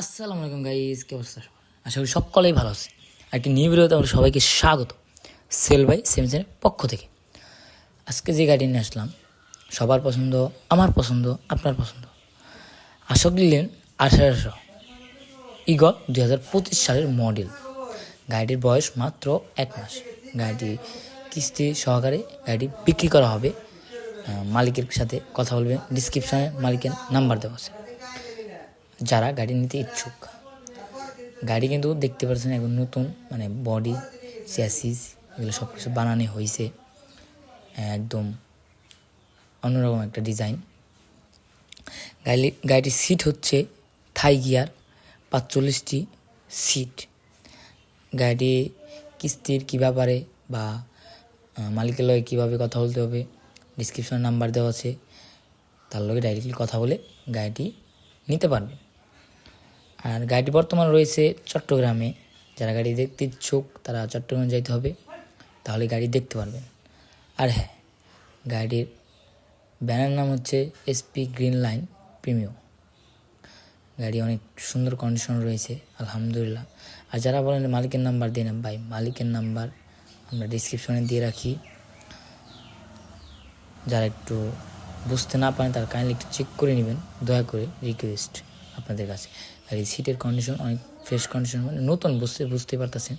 আসসালামু আলাইকুম গাইজ, কি অবস্থা? আশা করি সকলেই ভালো আছে। একটি নিউ ভিডিওতে আমরা সবাইকে স্বাগত, সেল বাই সেমিসেনের পক্ষ থেকে। আজকে যে গাড়ি নিয়ে আসলাম, সবার পছন্দ, আমার পছন্দ, আপনার পছন্দ। আশোক নিলেন আঠারোশো ইগল দুই হাজার পঁচিশ সালের মডেল। গাড়িটির বয়স মাত্র এক মাস। গাড়িটি কিস্তি সহকারে গাড়িটি বিক্রি করা হবে। মালিকের সাথে কথা বলবেন ডিসক্রিপশনে মালিকের নাম্বার দেওয়া আছে। যারা গাড়ি নিতে ইচ্ছুক। গাড়ি কিন্তু দেখতে পাচ্ছেন এখন নতুন মানে বডি চ্যাসিস এগুলো সব কিছু বানানো হয়েছে একদম অন্যরকম একটা ডিজাইন গাড়ি গাড়িটির সিট হচ্ছে থাই গিয়ার পাঁচচল্লিশটি সিট গাড়ি কিস্তির কী ব্যাপারে বা মালিকের লগে কীভাবে কথা বলতে হবে ডিসক্রিপশন নাম্বার দেওয়া আছে, তার লগে ডাইরেক্টলি কথা বলে গাড়িটি নিতে পারবেন। আর গাড়িটি বর্তমান রয়েছে চট্টগ্রামে। যারা গাড়ি দেখতে ইচ্ছুক, তারা চট্টগ্রামে যাইতে হবে। তাহলে গাড়ি দেখতে পারবেন। আর হ্যাঁ গাড়ির ব্যানার নাম হচ্ছে এসপি গ্রিন লাইন প্রিমিও। গাড়ি অনেক সুন্দর কন্ডিশন রয়েছে, আলহামদুলিল্লাহ। আর যারা বলেন মালিকের নাম্বার দিয়ে দিন ভাই, মালিকের নাম্বার আমরা ডিসক্রিপশনে দিয়ে রাখি। যারা একটু বুঝতে না পারেন, তারা কাইন্ডলি একটু চেক করে নেবেন। দয়া করে রিকোয়েস্ট আপনাদের কাছে। আর এই সিটের কন্ডিশন অনেক ফ্রেশ কন্ডিশন মানে নতুন বুঝতে বুঝতে পারতেছেন।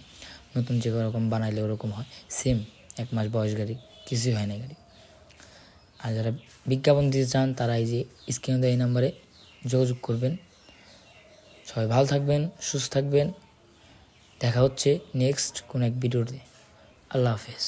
নতুন যে রকম বানাইলে ওরকম হয়। সেম এক মাস বয়স গাড়ি, কিছুই হয় না গাড়ি। আর যারা বিজ্ঞাপন দিতে চান, তারা এই যে স্ক্রিনে দেওয়া এই নাম্বারে যোগাযোগ করবেন। সবাই ভালো থাকবেন, সুস্থ থাকবেন। দেখা হচ্ছে নেক্সট কোন এক ভিডিওতে আল্লাহ হাফেজ।